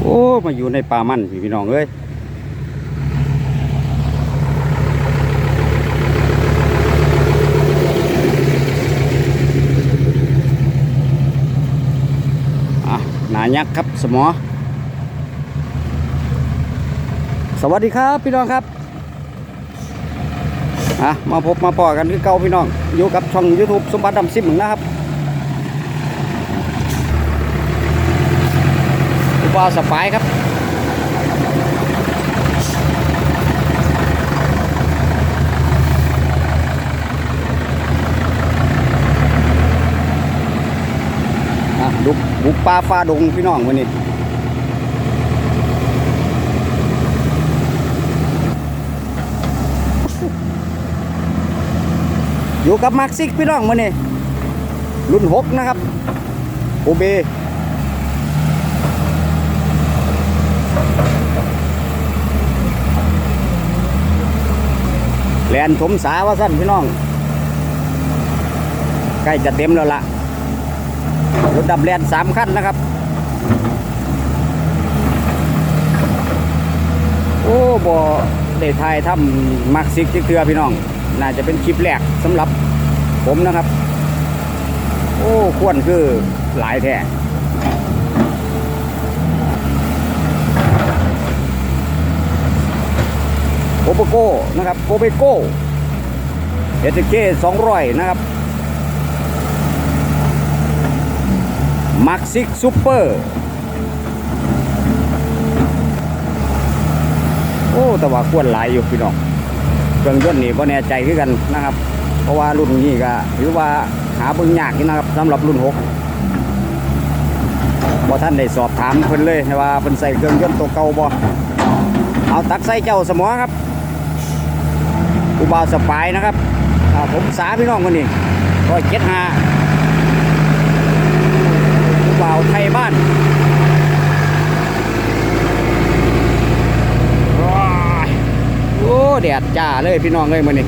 โอ้มาอยู่ในป่ามันพี่พี่น้องเอ้ยอะหนายักษ์ครับสมอ สวัสดีครับพี่น้องครับอะมาพบมาปอกันคือเก่าพี่น้องอยู่กับช่อง YouTube สมบัติดำซิมหนึ่งนะครับ อุปาสปายครับอะบุกบุกป่าฟ้าดงพี่น้องวันนี้อยู่กับมาร์ซิกพี่น้องมาเนี่รุ่นหกนะครับโอเบ แลนถมสาว่าสั้นพี่น้อง ใกล้จะเต็มแล้วล่ะรถดับแลนสามขั้นนะครับ โอ้บอได้ทายทำมาร์คซิกที่เคือพี่น้อง น่าจะเป็นคลิปแรกสำหรับผมนะครับ โอ้ควรคือหลายแท้ โอเปโก้นะครับโอเปโก้เอสเคสองร้อยนะครับมาร์คซิกซูเปอร์โอ้แต่ว่าควรหลายอยู่พี่น้องเครื่องยนต์นี่ก็แน่ใจคือกันนะครับ เพราะว่ารุ่นนี้ก็ถือว่าหาเบิ่งยากนะครับสำหรับรุ่น6บ่ท่านได้สอบถามเพิ่นเลยว่าเพิ่นใส่เครื่องยนต์ตัวเก่าบ่เอาตักใส่เจ้าสมอครับ อุบาวสปายนะครับผมสาพี่น้องคนนี้ร้อยเจ็ดห้าอุบาวไทยบ้านโอ้แดดจ้าเลยพี่น้องเลยมื้อนี้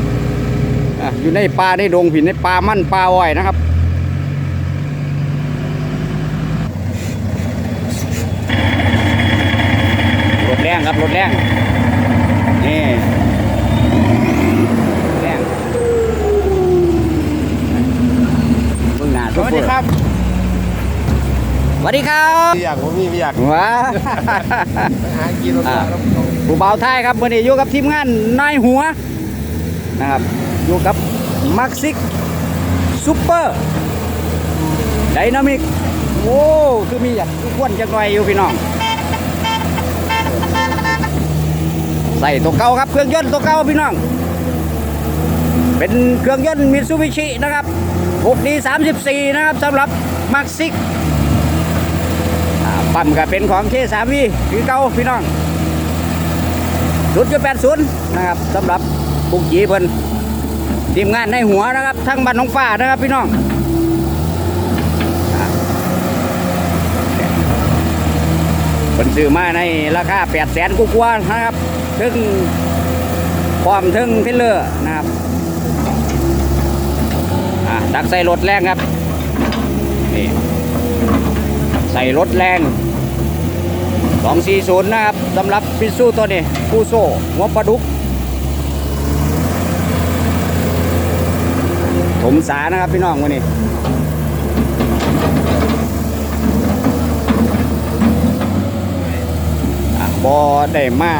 อ่อยู่ในป่าในดงผินในป่ามั่นป่าอ้อยนะครับรถแรงครับรถแรงนี่แรงเบิ่งหน้า ส วัสดีครับสวัสดีครับพี่อยากผมมีพี่อยากว้าไปหากินรถอ่าแล้วผู้บ่าวไทยครับวันนี้อยู่กับทีมงานนายหัวนะครับอยู่กับมักซิกซูเปอร์ไดนามิกโอ้คือมีอยากควนจังหน่อยอยู่พี่น้องใส่ตัวเก่าครับเครื่องยนต์ตัวเก่าพี่น้อง เป็นเครื่องยนต์มิตซูบิชินะครับ 6D 34 นะครับสำหรับมักซิกปั๊มก็เป็นของเคสามีคือเก่าพี่น้องศูนย์จุดแปดศูนย์นะครับสำหรับปุกจีเพิ่นทีมงานในหัวนะครับ ทั้งบ้านน้องฟ้านะครับพี่น้องเพิ่นซื้อมาในราคาแปดแสนกว่านะครับ ถึงพร้อมถึงเทเลอร์นะครับักใส่รถแรงครับนี่ใส่รถแรง 240 นะครับสำหรับพิซซูตัวนี้ฟูโซ่หัวปลาดุกถมสานะครับพี่น้องวันนี้อะบอได้มา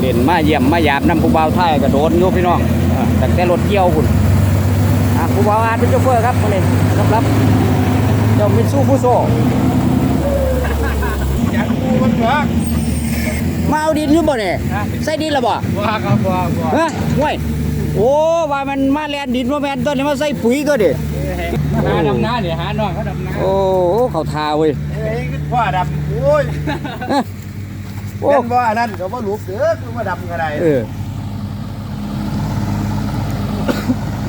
เล่นมาเยี่ยมมาหยาบน้ำผู้บ่าวไทยก็โดนอยู่พี่น้องแต่แต่รถเกี่ยวคุณ อะผู้บ่าวอาจเป็นโชเฟอร์ครับวันนี้สำหรับเจ้ามิตซูฟูโซ่อยากกูมันเถอะมาเอาดินอยู่บ่เนี่ยใส่ดินแล้วบ่ว่าครับว่าว่าฮะห่วยโอ้ว่ามันมาแลนดินว่าแมนตัวนี้มาใส่ปุ๋ยตัวดิหาดำน้าเนี่ยหาน้องเขาดำน้าโอ้เขาทาเว้ยเอ้ยว่าดำโอ้ยโอ้เล่นว่าอันนั้นเขาว่าหลุกเด้อคือว่าดำกันไรเออ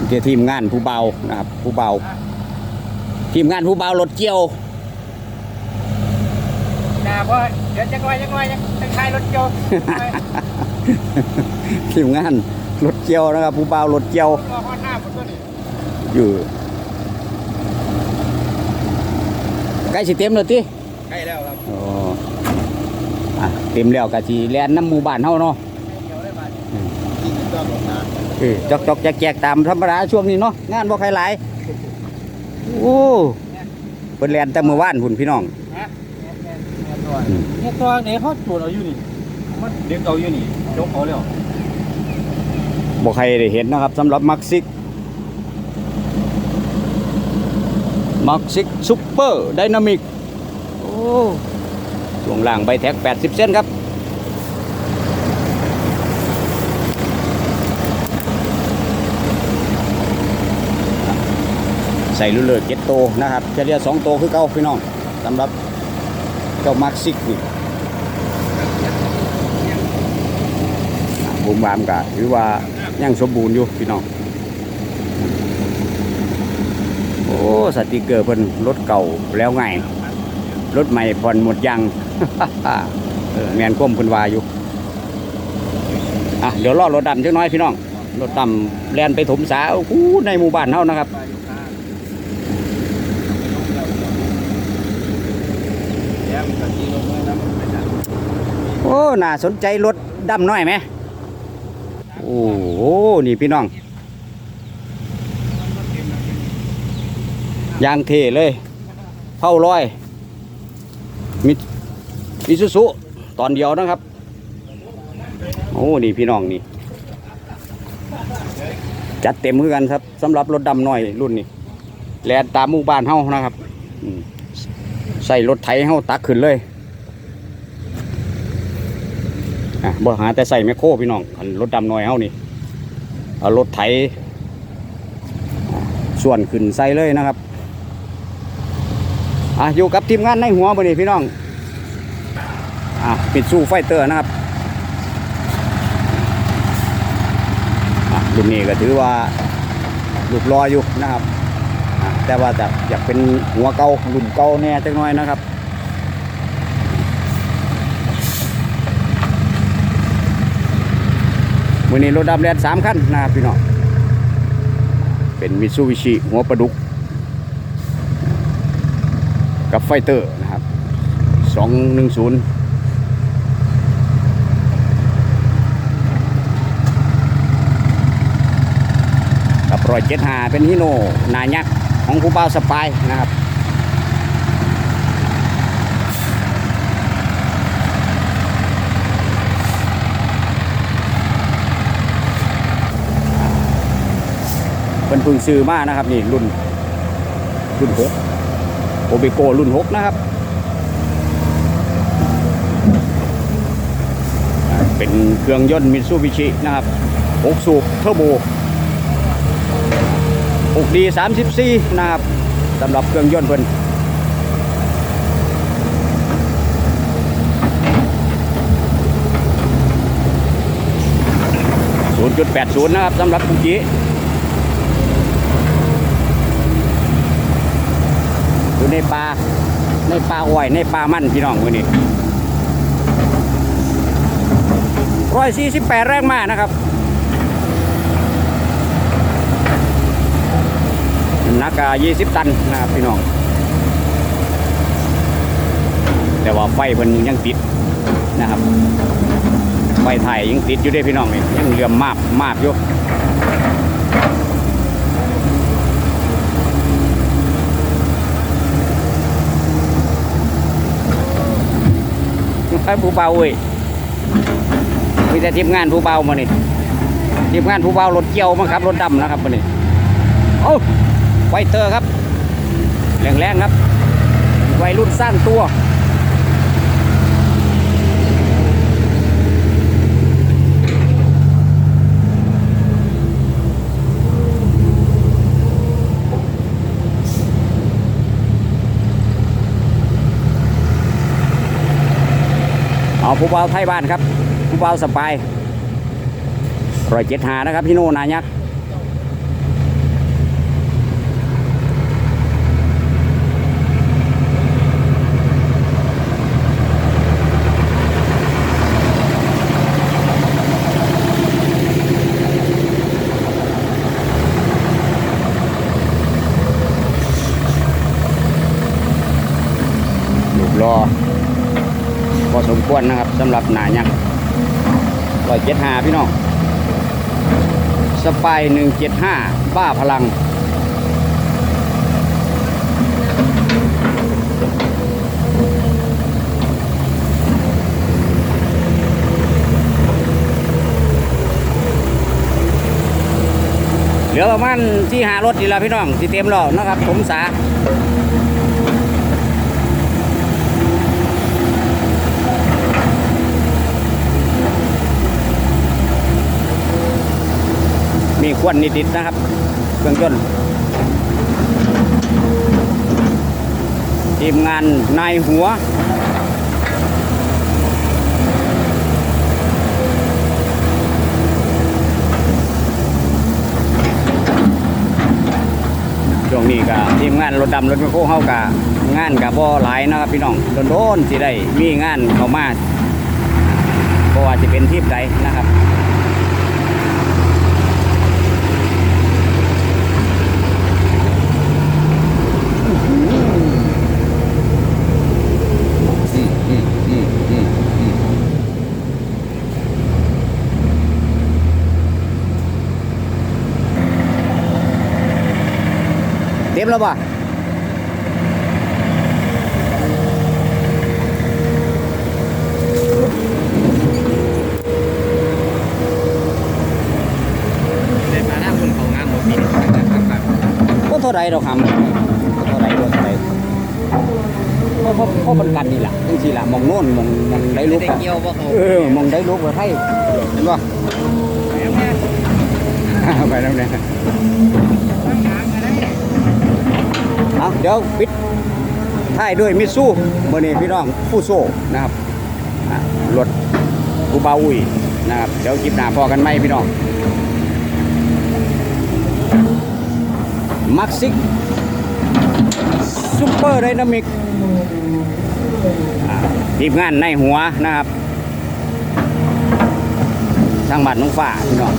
เดี๋ยวทีมงานผู้เบานะครับ ผู้เบา ทีมงานผู้เบารถเกี่ยวนะเพราะเดี๋ยวจะง่อยจะง่อยจะคลายรถโจทีมงานรถเกี่ยวนะครับ ผู้เบารถเกี่ยวรอข้อหน้าหมดตัวนี้อยู่ใกล้สิเต็มแล้วติใกล้แล้วครับอ๋อเต็มแล้วก็สิแล่นน้ำหมู่บ้านเฮาเนาะ ที่จะต้องลงน้ เออจอกจอกแจกแจกตามธรรมดาช่วงนี้เนาะงานบ่ใครหลายโอ้เพิ่นแล่นแต่เมื่อวานพุ่นพี่น้องเนี่ยตัวเนี่ยเขาตรวจเอาอยู่นี่มันเด็กเอาอยู่นี่ยกเอาแล้วบ่ใครได้เห็นนะครับสำหรับมักซิกมักซิกซุปเปอร์ไดนามิกโอ้ช่วงล่างใบแท็ก 80 เส้นครับ ใส่ลูกเลือเจ็ดโตนะครับจะเรียกสองโตคือเก่าพี่น้องสำหรับเจ้ามักซิกนี่บูมบามกะถือว่ายังสมบูรณ์อยู่พี่น้อง โอ้สติเกอร์เพิ่นรถเก่าแล้วไงรถใหม่ผ่อนหมดยังเออแมนก้มเพิ่นวาอยู่อะเดี๋ยวรอรถดำจักน้อยพี่น้องรถดำแลนไปถมสาโอ้ในหมู่บ้านเฮานะครับ อ้น่าสนใจรถดำน้อยไหมโอ้โหนี่พี่น้องยางเทเลยเผาลอยมิมิซุสุตอนเดียวนะครับ โอ้นี่พี่น้องนี่ จัดเต็มคือกันครับสำหรับรถดำน้อยรุ่นนี้แลนตามหมู่บ้านเฮานะครับใส่รถไถเฮาตักขึ้นเลย อะ บ่หาแต่ใส่แมคโครพี่น้องอันรถดำน้อยเฮานี่เอารถไถส่วนขึ้นใส่เลยนะครับอะอยู่กับทีมงานในหัวบ่นี่พี่น้องอะปิดสู้ไฟเตอร์นะครับรุ่นนี้ก็ถือว่าลูกรออยู่นะครับ แต่ว่าจะอยากเป็นหัวเก่ารุ่นเก่าแน่จังน้อยนะครับ มือนี้รถดำแลนสามคันนะครับพี่น้องเป็นมิตซูบิชิหัวประดุก กับไฟเตอร์นะครับสองหนึ่งศูนย์กับรอยเจ็ดหาเป็นฮิโนนายักษ์ของผู้บ่าสปายนะครับ เป็นพึ่งซื้อมานะครับนี่รุ่นรุ่นหกโอเบโกรุ่นหกนะครับ เป็นเครื่องยนต์มิตซูบิชินะครับหกสูบเทอร์โบ6ดี34นะครับสำหรับเครื่องยนต์เพิ่นศูนย์จุดแปดศูนย์นะครับสำหรับคุจิอ ในป่าในป่าอ้อยในป่ามันพี่น้องมือนี้ร้อยสี่สิบแปดแรงมากนะครับนักยี่สิบตันนะครับพี่น้อง แต่ว่าไฟเพิ่นยังติดนะครับ ไฟไทยยังติดอยู่ด้วยพี่น้องนี่ยังเหลื่อมาบมาบอยู่ ไปผู้เบาเว้ยมีแต่ทีมงานผู้เบามานี่ทีมงานผู้เบารถเกี่ยวมาครับรถดำนะครับมานี่โอ้ไวเตอร์ครับแรงแรงๆครับวัยรุ่นสร้างตัว ผู้เบาไทยบ้านครับผู้เบาสบายรอยเจ็ดหานะครับพี่โน่นายักษ์ลูกรอพอสม ควรนะครับสำหรับหนายักษ์ร้อยเจ็ดห้าพี่น้องสปายหนึ่งเจ็ดห้าบ้าพลัง เหลือประมาณที่หารถนี่ละพี่น้องที่เต็มแล้วนะครับผมสา ควันนิดๆนะครับ เครื่องยนต์ทีมงานนายหัวช่วงนี้ก็ทีมงานรถดำรถไมคโครเฮากับงานกับบ่อหลายนะครับพี่น้องโดนๆสิได้มีงานเข้ามาเพราะว่าจะเป็นทีมใดนะครับ เต็มแล้วป่ะเดินมาหน้าคนเขางามหมดปีนี้ก็เท่าไรเราทำเท่าไรตัวเท่าไรเพราะเพราะเพราะมันกันนี่แหละทั้งทีละมองโน่นมองมองได้ลูกได้อะเกี่ยวบ่เขาเออมองได้ลูกว่าไทยเห็นป่ะไปแล้วเนี่ย เอาเดี๋ยวปิดท้ายด้วยมิซูเมื่อนี้พี่น้องผู้โซนะครับรถกูบาอุยนะครับ เดี๋ยวคลิปหน้าพอกันไหมพี่น้องมักซิกซูเปอร์ไดนามิกทีมงานในหัวนะครับทางบ้านน้องฝ่าพี่น้อง